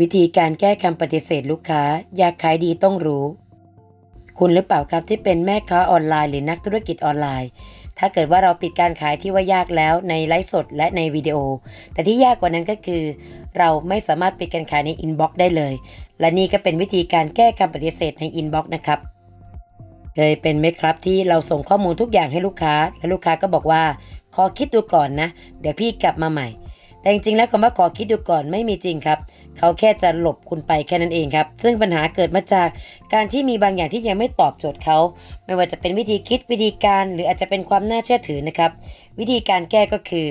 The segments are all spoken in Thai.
วิธีการแก้คำปฏิเสธลูกค้า อยากขายดีต้องรู้ คุณหรือเปล่าครับที่เป็นแม่ค้าออนไลน์หรือนักธุรกิจออนไลน์ ถ้าเกิดว่าเราปิดการขายที่ว่ายากแล้วในไลฟ์สดและในวิดีโอ แต่ที่ยากกว่านั้นก็คือ เราไม่สามารถปิดการขายในอินบ็อกซ์ได้เลย และนี่ก็เป็นวิธีการแก้คำปฏิเสธในอินบ็อกซ์นะครับเคยเป็นไหมครับที่เราส่งข้อมูลทุกอย่างให้ลูกค้า และลูกค้าก็บอกว่า ขอคิดดูก่อนนะ เดี๋ยวพี่กลับมาใหม่ แต่จริงๆแล้วคำว่าขอคิดดูก่อนไม่มีจริงครับ เขาแค่จะหลบคุณไปแค่นั้นเองครับ ซึ่งปัญหาเกิดมาจากการที่มีบางอย่างที่ยังไม่ตอบโจทย์เขา ไม่ว่าจะเป็นวิธีคิดวิธีการ หรืออาจจะเป็นความน่าเชื่อถือนะครับ วิธีการแก้ก็คือ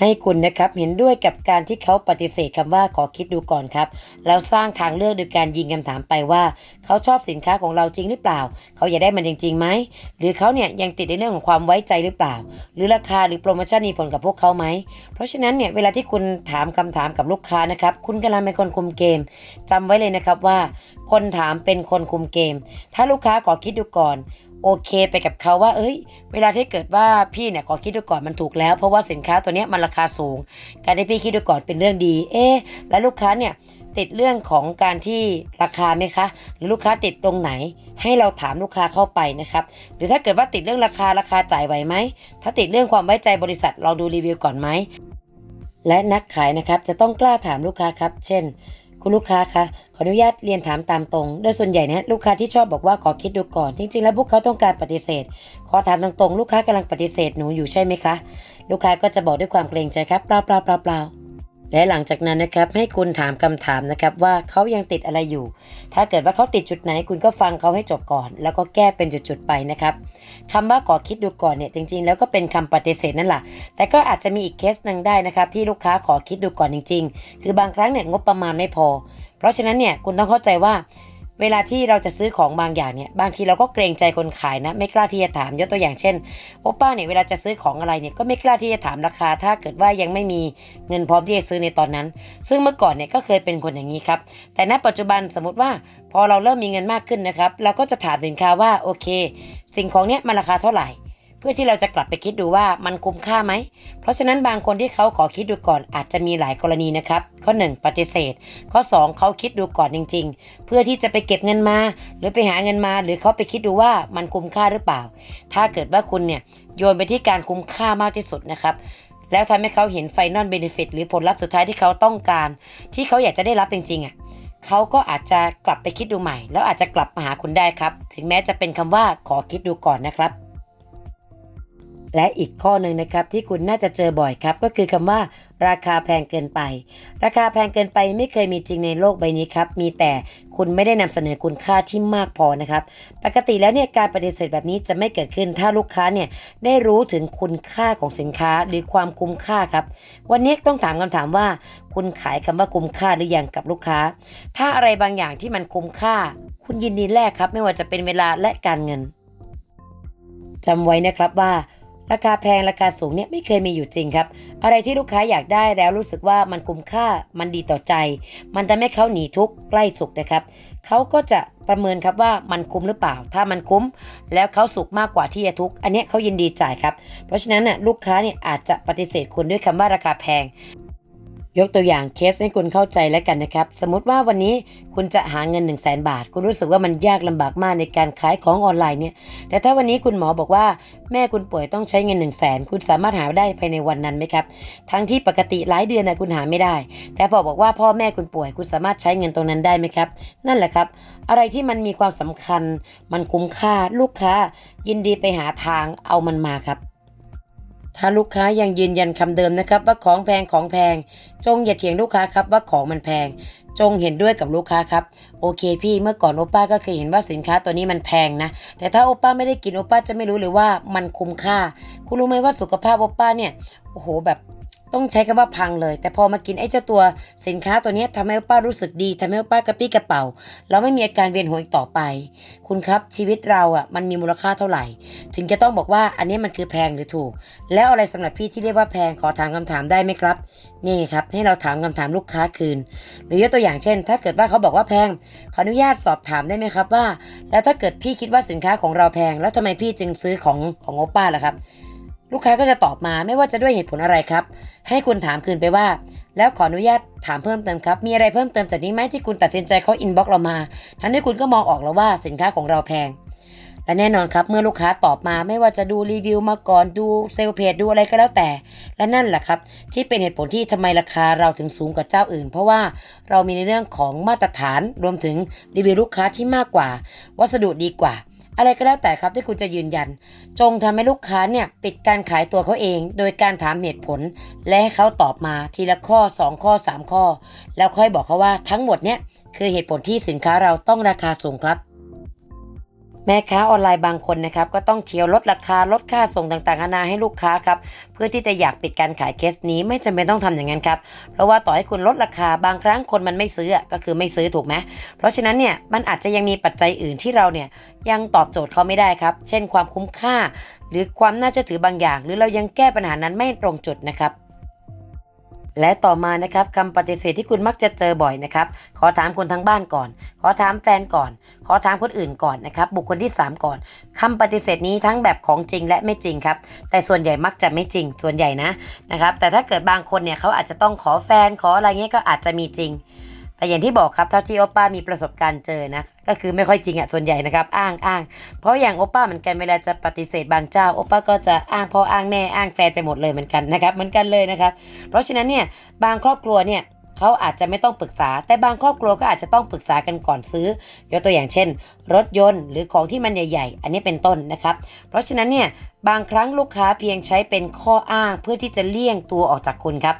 ให้คุณนะครับเห็นด้วยกับการที่เขาปฏิเสธคำว่าขอคิดดูก่อนครับ แล้วสร้างทางเลือกโดยการยิงคำถามไปว่า เขาชอบสินค้าของเราจริงหรือเปล่า เขาอยากได้มันจริงๆไหมหรือเขาเนี่ยยังติดในเรื่องของความไว้ใจหรือเปล่า หรือราคาหรือโปรโมชั่นมีผลกับพวกเขาไหมเพราะฉะนั้นเนี่ยเวลาที่คุณถามคำถามกับลูกค้านะครับคุณกำลังเป็นคนคุมเกมจำไว้เลยนะครับว่า คนถามเป็นคนคุมเกม ถ้าลูกค้าขอคิดดูก่อน โอเคไปกับเขาว่า เอ้ย เวลาที่เกิดว่าพี่เนี่ยขอคิดดูก่อนมันถูกแล้ว เพราะว่าสินค้าตัวนี้มันราคาสูง การที่พี่คิดดูก่อนเป็นเรื่องดี เอ๊แล้วลูกค้าเนี่ยติดเรื่องของการที่ราคาไหมคะ หรือลูกค้าติดตรงไหน ให้เราถามลูกค้าเข้าไปนะครับ หรือถ้าเกิดว่าติดเรื่องราคาราคาจ่ายไหวไหม ถ้าติดเรื่องความไว้ใจบริษัทเราดูรีวิวก่อนไหม และนักขายนะครับจะต้องกล้าถามลูกค้าครับ เช่น คุณลูกค้าคะขออนุญาตเรียนถามตามตรง โดยส่วนใหญ่นะลูกค้าที่ชอบบอกว่าขอคิดดูก่อน จริงๆ แล้วพวกเขาต้องการปฏิเสธ ขอถามตรงๆ ลูกค้ากำลังปฏิเสธหนูอยู่ใช่ไหมคะ ลูกค้าก็จะบอกด้วยความเกรงใจครับเปล่าเปล่าเปล่าเปล่า และหลังจากนั้นนะครับให้คุณถามคำถามนะครับว่าเขายังติดอะไรอยู่ ถ้าเกิดว่าเขาติดจุดไหน คุณก็ฟังเขาให้จบก่อน แล้วก็แก้เป็นจุดๆไปนะครับคำว่าขอคิดดูก่อนเนี่ยจริง ๆ แล้วก็เป็นคำปฏิเสธนั่นแหละแต่ก็อาจจะมีอีกเคสหนึ่งได้นะครับที่ลูกค้าขอคิดดูก่อนจริง ๆ คือบางครั้งเนี่ยงบประมาณไม่พอ เพราะฉะนั้นเนี่ยคุณต้องเข้าใจว่า เวลาที่เราจะซื้อของบางอย่างเนี่ยบางทีเราก็เกรงใจคนขายนะ ไม่กล้าที่จะถามยกตัวอย่างเช่นโอป้าเนี่ยเวลาจะซื้อของอะไรเนี่ยก็ไม่กล้าที่จะถามราคา ถ้าเกิดว่ายังไม่มีเงินพร้อมที่จะซื้อในตอนนั้น ซึ่งเมื่อก่อนเนี่ยก็เคยเป็นคนอย่างนี้ครับ แต่ณปัจจุบันสมมติว่าพอเราเริ่มมีเงินมากขึ้นนะครับ เราก็จะถามสินค้าว่าโอเค สิ่งของเนี้ยมันราคาเท่าไหร่ เพื่อที่เราจะกลับไปคิดดูว่ามันคุ้มค่าไหม เพราะฉะนั้นบางคนที่เขาขอคิดดูก่อนอาจจะมีหลายกรณีนะครับ ข้อ 1 ปฏิเสธ ข้อ 2 เขาคิดดูก่อนจริง ๆ เพื่อที่จะไปเก็บเงินมา หรือไปหาเงินมา หรือเขาไปคิดดูว่ามันคุ้มค่าหรือเปล่า ถ้าเกิดว่าคุณเนี่ยโยนไปที่การคุ้มค่ามากที่สุดนะครับแล้วทำให้เขาเห็นไฟนอลเบนฟิตหรือผลลัพธ์สุดท้ายที่เขาต้องการ ที่เขาอยากจะได้รับจริงๆอะเขาก็อาจจะกลับไปคิดดูใหม่ แล้วอาจจะกลับมาหาคุณได้ครับ ถึงแม้จะเป็นคำว่าขอคิดดูก่อนนะครับ และอีกข้อหนึ่งนะครับที่คุณน่าจะเจอบ่อยครับ ก็คือคำว่า ราคาแพงเกินไป ราคาแพงเกินไปไม่เคยมีจริงในโลกใบนี้ครับ มีแต่คุณไม่ได้นำเสนอคุณค่าที่มากพอนะครับ ปกติแล้วเนี่ยการปฏิเสธแบบนี้จะไม่เกิดขึ้น ถ้าลูกค้าเนี่ยได้รู้ถึงคุณค่าของสินค้าหรือความคุ้มค่าครับ วันนี้ต้องถามคำถามว่า คุณขายคำว่าคุ้มค่าหรือยังกับลูกค้า ถ้าอะไรบางอย่างที่มันคุ้มค่า คุณยินดีแลกครับ ไม่ว่าจะเป็นเวลาและการเงินจำไว้นะครับว่า ราคาแพงราคาสูงเนี่ยไม่เคยมีอยู่จริงครับ อะไรที่ลูกค้าอยากได้แล้วรู้สึกว่ามันคุ้มค่ามันดีต่อใจ มันทำให้เขาหนีทุกข์ใกล้สุขนะครับเขาก็จะประเมินครับว่ามันคุ้มหรือเปล่า ถ้ามันคุ้ม แล้วเขาสุขมากกว่าที่จะทุกข์อันนี้เขายินดีจ่ายครับ เพราะฉะนั้นน่ะลูกค้าเนี่ยอาจจะปฏิเสธคุณด้วยคำว่าราคาแพง ยกตัวอย่างเคสให้คุณเข้าใจแล้วกันนะครับ สมมติว่าวันนี้คุณจะหาเงิน 1 0 0 0 0แบาท คุณรู้สึกว่ามันยากลำบากมากในการขายของออนไลน์เนี่ย แต่ถ้าวันนี้คุณหมอบอกว่าแม่คุณป่วยต้องใช้เงิน 1 0 0 0 0แสนคุณสามารถหาได้ภายในวันนั้นไหมครับ ทั้งที่ปกติหลายเดือนนะคุณหาไม่ได้ แต่พอบอกว่าพ่อแม่คุณป่วยคุณสามารถใช้เงินตรงนั้นได้ไหมครับ นั่นแหละครับ อะไรที่มันมีความสำคัญ มันคุ้มค่าลูกค้า ยินดีไปหาทางเอามันมาครับ ถ้าลูกค้ายังยืนยันคำเดิมนะครับว่าของแพงของแพง จงอย่าเถียงลูกค้าครับว่าของมันแพง จงเห็นด้วยกับลูกค้าครับ โอเคพี่เมื่อก่อนโอป้าก็เคยเห็นว่าสินค้าตัวนี้มันแพงนะ แต่ถ้าโอป้าไม่ได้กินโอป้าจะไม่รู้เลยว่ามันคุ้มค่า คุณรู้ไหมว่าสุขภาพโอป้าเนี่ยโอ้โหแบบ ต้องใช้คำว่าพังเลย แต่พอมากินไอ้เจ้าตัวสินค้าตัวนี้ยทำให้ป้ารู้สึกดีทำให้ป้ากระปี้กระเป๋า แล้วไม่มีอาการเวียนหัวอีกต่อไป คุณครับชีวิตเราอะมันมีมูลค่าเท่าไหร่ ถึงจะต้องบอกว่าอันนี้มันคือแพงหรือถูก แล้วอะไรสำหรับพี่ที่เรียกว่าแพงขอถามคำถามได้ไหมครับ นี่ครับให้เราถามคำถามลูกค้าคืน หรือยกตัวอย่างเช่น ถ้าเกิดว่าเขาบอกว่าแพงขออนุญาตสอบถามได้ไหมครับว่า แล้วถ้าเกิดพี่คิดว่าสินค้าของเราแพง แล้วทำไมพี่จึงซื้อของของโอป้าล่ะครับ ลูกค้าก็จะตอบมาไม่ว่าจะด้วยเหตุผลอะไรครับ ให้คุณถามคืนไปว่า แล้วขออนุญาตถามเพิ่มเติมครับ มีอะไรเพิ่มเติมจากนี้ไหมที่คุณตัดสินใจเขาอินบ็อกเรามา ทั้งที่คุณก็มองออกแล้วว่าสินค้าของเราแพง และแน่นอนครับ เมื่อลูกค้าตอบมาไม่ว่าจะดูรีวิวมาก่อนดูเซลล์เพจดูอะไรก็แล้วแต่ และนั่นแหละครับ ที่เป็นเหตุผลที่ทำไมราคาเราถึงสูงกว่าเจ้าอื่น เพราะว่าเรามีในเรื่องของมาตรฐานรวมถึงรีวิวลูกค้าที่มากกว่า วัสดุดีกว่า อะไรก็แล้วแต่ครับที่คุณจะยืนยัน จงทำให้ลูกค้าเนี่ยปิดการขายตัวเขาเอง โดยการถามเหตุผล และให้เขาตอบมาทีละข้อ 2 ข้อ 3 ข้อ แล้วค่อยบอกเขาว่าทั้งหมดเนี่ยคือเหตุผลที่สินค้าเราต้องราคาสูงครับ แม่ค้าออนไลน์บางคนนะครับก็ต้องเที่ยวลดราคาลดค่าส่งต่างๆนานาให้ลูกค้าครับเพื่อที่จะอยากปิดการขายเคสนี้ไม่จำเป็นต้องทำอย่างนั้นครับเพราะว่าต่อให้คุณลดราคาบางครั้งคนมันไม่ซื้อก็คือไม่ซื้อถูกไหมเพราะฉะนั้นเนี่ยมันอาจจะยังมีปัจจัยอื่นที่เราเนี่ยยังตอบโจทย์เขาไม่ได้ครับ เช่นความคุ้มค่า หรือความน่าเชื่อถือบางอย่าง หรือเรายังแก้ปัญหานั้นไม่ตรงจุดนะครับ และต่อมานะครับคำปฏิเสธที่คุณมักจะเจอบ่อยนะครับ ขอถามคนทางบ้านก่อน ขอถามแฟนก่อน ขอถามคนอื่นก่อนนะครับ บุคคลที่ 3 ก่อนคำปฏิเสธนี้ทั้งแบบของจริงและไม่จริงครับ แต่ส่วนใหญ่มักจะไม่จริง ส่วนใหญ่นะนะครับ แต่ถ้าเกิดบางคนเนี่ยเขาอาจจะต้องขอแฟนขออะไรเงี้ยก็อาจจะมีจริง แต่อย่างที่บอกครับเท่าที่โอป้ามีประสบการณ์เจอนะ ก็คือไม่ค่อยจริงอะส่วนใหญ่นะครับ อ้างอ้างเพราะอย่างโอป้าเหมือนกันเวลาจะปฏิเสธบางเจ้าโอป้าก็จะอ้างพ่ออ้างแม่อ้างแฟนไปหมดเลยเหมือนกันนะครับเหมือนกันเลยนะครับ เพราะฉะนั้นเนี่ยบางครอบครัวเนี่ยเขาอาจจะไม่ต้องปรึกษา แต่บางครอบครัวก็อาจจะต้องปรึกษากันก่อนซื้อยกตัวอย่างเช่น รถยนต์หรือของที่มันใหญ่ ๆ อันนี้เป็นต้นนะครับ เพราะฉะนั้นเนี่ยบางครั้งลูกค้าเพียงใช้เป็นข้ออ้างเพื่อที่จะเลี่ยงตัวออกจากคุณครับ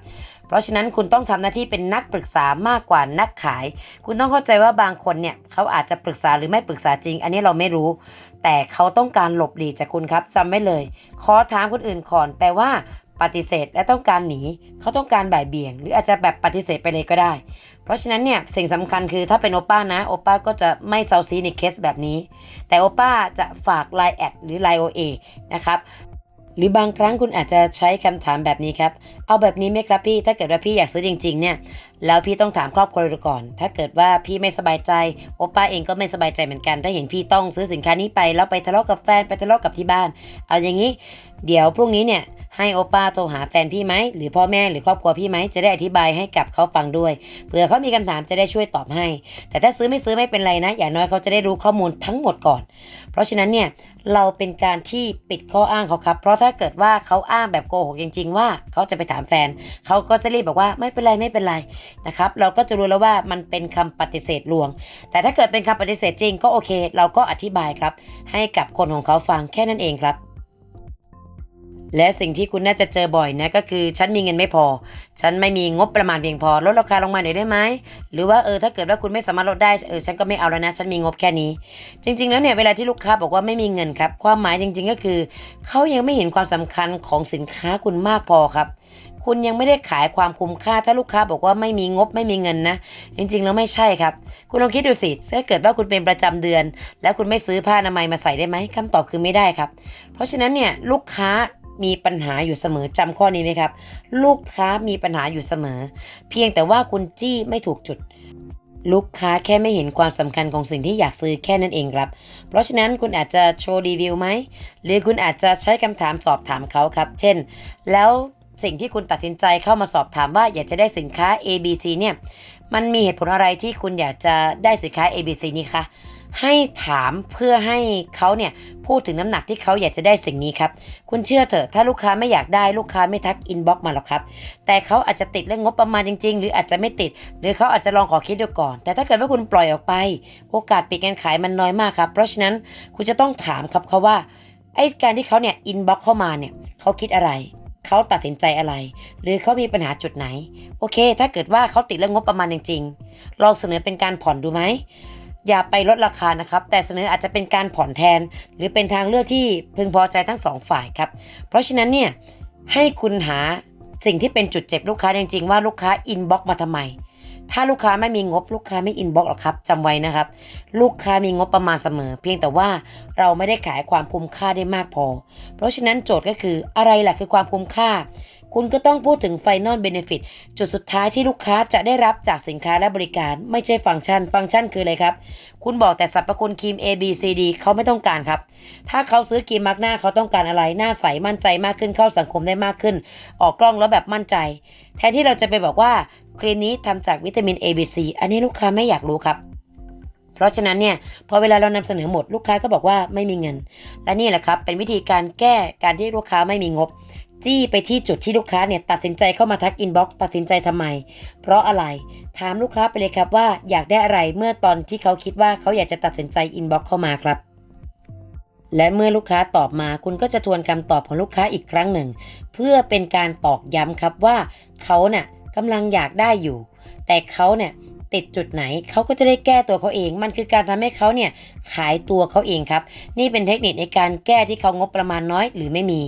เพราะฉะนั้นคุณต้องทำหน้าที่เป็นนักปรึกษามากกว่านักขาย คุณต้องเข้าใจว่าบางคนเนี่ยเขาอาจจะปรึกษาหรือไม่ปรึกษาจริง อันนี้เราไม่รู้ แต่เขาต้องการหลบหลีกจากคุณครับจำไว้เลย ขอถามคนอื่นก่อนแปลว่าปฏิเสธและต้องการหนีเขาต้องการบ่ายเบี่ยง หรืออาจจะแบบปฏิเสธไปเลยก็ได้ เพราะฉะนั้นเนี่ยสิ่งสำคัญคือถ้าเป็นโอป้านะโอป้าก็จะไม่เซาซีในเคสแบบนี้ แต่โอป้าจะฝาก Line แอดหรือ Line OA นะครับ หรือบางครั้งคุณอาจจะใช้คำถามแบบนี้ครับ เอาแบบนี้ไหมครับพี่ ถ้าเกิดว่าพี่อยากซื้อจริง ๆ เนี่ย แล้วพี่ต้องถามครอบครัวก่อน ถ้าเกิดว่าพี่ไม่สบายใจ โอป้าเองก็ไม่สบายใจเหมือนกัน ถ้าเห็นพี่ต้องซื้อสินค้านี้ไป แล้วไปทะเลาะกับแฟน ไปทะเลาะกับที่บ้าน เอาอย่างนี้ เดี๋ยวพรุ่งนี้เนี่ย ให้โอป้าโทรหาแฟนพี่ไหมหรือพ่อแม่หรือครอบครัวพี่ไหมจะได้อธิบายให้กับเขาฟังด้วยเผื่อเขามีคำถามจะได้ช่วยตอบให้ แต่ถ้าซื้อไม่ซื้อไม่เป็นไรนะ อย่างน้อยเขาจะได้รู้ข้อมูลทั้งหมดก่อน เพราะฉะนั้นเนี่ยเราเป็นการที่ปิดข้ออ้างเขาครับ เพราะถ้าเกิดว่าเขาอ้างแบบโกหกจริง ๆ ว่าเขาจะไปถามแฟน เขาก็จะรีบบอกว่าไม่เป็นไรไม่เป็นไรนะครับเราก็จะรู้แล้วว่ามันเป็นคำปฏิเสธลวง แต่ถ้าเกิดเป็นคำปฏิเสธจริงก็โอเค เราก็อธิบายครับ ให้กับคนของเขาฟังแค่นั้นเองครับ และสิ่งที่คุณน่าจะเจอบ่อยนะก็คือฉันมีเงินไม่พอ ฉันไม่มีงบประมาณเพียงพอลดราคาลงมาหน่อยได้ไหมหรือว่าเออถ้าเกิดว่าคุณไม่สามารถลดได้เออฉันก็ไม่เอาแล้วนะ ฉันมีงบแค่นี้ จริง ๆ แล้วเนี่ยเวลาที่ลูกค้าบอกว่าไม่มีเงินครับ ความหมายจริง ๆ ก็คือเขายังไม่เห็นความสำคัญของสินค้าคุณมากพอครับคุณยังไม่ได้ขายความคุ้มค่าถ้าลูกค้าบอกว่าไม่มีงบไม่มีเงินนะ จริงๆ แล้วไม่ใช่ครับ คุณลองคิดดูสิถ้าเกิดว่าคุณเป็นประจำเดือน แล้วคุณไม่ซื้อผ้าอนามัยมาใส่ได้ไหมคำตอบคือไม่ได้ครับ เพราะฉะนั้นเนี่ยลูกค้า มีปัญหาอยู่เสมอจำข้อนี้ไหมครับ ลูกค้ามีปัญหาอยู่เสมอ เพียงแต่ว่าคุณจี้ไม่ถูกจุด ลูกค้าแค่ไม่เห็นความสำคัญของสิ่งที่อยากซื้อแค่นั้นเองครับ เพราะฉะนั้นคุณอาจจะโชว์รีวิวไหม หรือคุณอาจจะใช้คำถามสอบถามเขาครับ เช่น แล้วสิ่งที่คุณตัดสินใจเข้ามาสอบถามว่าอยากจะได้สินค้า A B C เนี่ย มันมีเหตุผลอะไรที่คุณอยากจะได้สินค้า A B C นี้คะ ให้ถามเพื่อให้เขาเนี่ยพูดถึงน้ำหนักที่เขาอยากจะได้สิ่งนี้ครับ คุณเชื่อเถอะ ถ้าลูกค้าไม่อยากได้ลูกค้าไม่ทักอินบ็อกมาหรอกครับ แต่เขาอาจจะติดเรื่องงบประมาณจริง ๆ หรืออาจจะไม่ติด หรือเขาอาจจะลองขอคิดดูก่อน แต่ถ้าเกิดว่าคุณปล่อยออกไป โอกาสปิดการขายมันน้อยมากครับ เพราะฉะนั้นคุณจะต้องถามครับเขาว่าไอ้การที่เขาเนี่ยอินบ็อกเข้ามาเนี่ยเขาคิดอะไรเขาตัดสินใจอะไร หรือเขามีปัญหาจุดไหน โอเค ถ้าเกิดว่าเขาติดเรื่องงบประมาณจริงๆลองเสนอเป็นการผ่อนดูไหม อย่าไปลดราคานะครับ แต่เสนออาจจะเป็นการผ่อนแทน หรือเป็นทางเลือกที่พึงพอใจทั้งสองฝ่ายครับ เพราะฉะนั้นเนี่ยให้คุณหาสิ่งที่เป็นจุดเจ็บลูกค้าจริงๆว่าลูกค้าอินบ็อกมาทำไม ถ้าลูกค้าไม่มีงบลูกค้าไม่อินบ็อกหรอกครับจำไว้นะครับ ลูกค้ามีงบประมาณเสมอ เพียงแต่ว่าเราไม่ได้ขายความคุ้มค่าได้มากพอ เพราะฉะนั้นโจทย์ก็คืออะไรล่ะคือความคุ้มค่า คุณก็ต้องพูดถึง Final Benefit จุดสุดท้ายที่ลูกค้าจะได้รับจากสินค้าและบริการ ไม่ใช่ฟังก์ชัน ฟังก์ชันคืออะไรครับ คุณบอกแต่สรรพคุณครีม A B C D เขาไม่ต้องการครับ ถ้าเขาซื้อครีมมาร์กหน้าเขาต้องการอะไร หน้าใสมั่นใจมากขึ้นเข้าสังคมได้มากขึ้น ออกกล้องแล้วแบบมั่นใจ แทนที่เราจะไปบอกว่าครีมนี้ทำจากวิตามิน A B C อันนี้ลูกค้าไม่อยากรู้ครับเพราะฉะนั้นเนี่ยพอเวลาเรานำเสนอหมดลูกค้าก็บอกว่าไม่มีเงิน และนี่แหละครับเป็นวิธีการแก้การที่ลูกค้าไม่มีงบ จี้ไปที่จุดที่ลูกค้าเนี่ยตัดสินใจเข้ามาทักอินบ็อกซ์ตัดสินใจทำไม เพราะอะไรถามลูกค้าไปเลยครับว่าอยากได้อะไรเมื่อตอนที่เขาคิดว่าเขาอยากจะตัดสินใจอินบ็อกซ์เข้ามาครับ และเมื่อลูกค้าตอบมาคุณก็จะทวนคำตอบของลูกค้าอีกครั้งหนึ่ง เพื่อเป็นการตอกย้ำครับว่าเขาเนี่ยกำลังอยากได้อยู่ แต่เขาเนี่ย ติดจุดไหนเขาก็จะได้แก้ตัวเขาเอง มันคือการทำให้เขาเนี่ยขายตัวเขาเองครับ นี่เป็นเทคนิคในการแก้ที่เขางบประมาณน้อยหรือไม่มี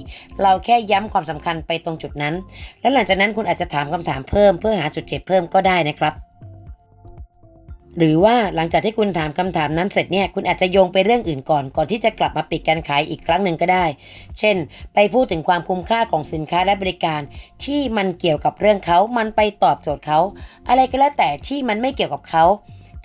เราแค่ย้ำความสำคัญไปตรงจุดนั้น และหลังจากนั้นคุณอาจจะถามคำถามเพิ่มเพื่อหาจุดเจ็บเพิ่มก็ได้นะครับ หรือว่าหลังจากที่คุณถามคำถามนั้นเสร็จเนี่ยคุณอาจจะโยงไปเรื่องอื่นก่อน ก่อนที่จะกลับมาปิดการขายอีกครั้งหนึ่งก็ได้ เช่น ไปพูดถึงความคุ้มค่าของสินค้าและบริการ ที่มันเกี่ยวกับเรื่องเขา มันไปตอบโจทย์เขา อะไรก็แล้วแต่ที่มันไม่เกี่ยวกับเขา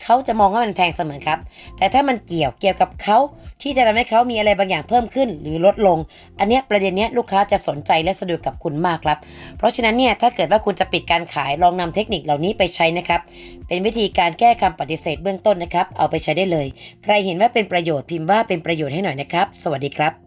เขาจะมองว่ามันแพงเสมอครับ แต่ถ้ามันเกี่ยวเกี่ยวกับเขาที่จะทำให้เขามีอะไรบางอย่างเพิ่มขึ้นหรือลดลง อันนี้ประเด็นนี้ลูกค้าจะสนใจและสะดวกกับคุณมากครับ เพราะฉะนั้นเนี่ยถ้าเกิดว่าคุณจะปิดการขายลองนำเทคนิคเหล่านี้ไปใช้นะครับ เป็นวิธีการแก้คำปฏิเสธเบื้องต้นนะครับ เอาไปใช้ได้เลย ใครเห็นว่าเป็นประโยชน์พิมพ์ว่าเป็นประโยชน์ให้หน่อยนะครับ สวัสดีครับ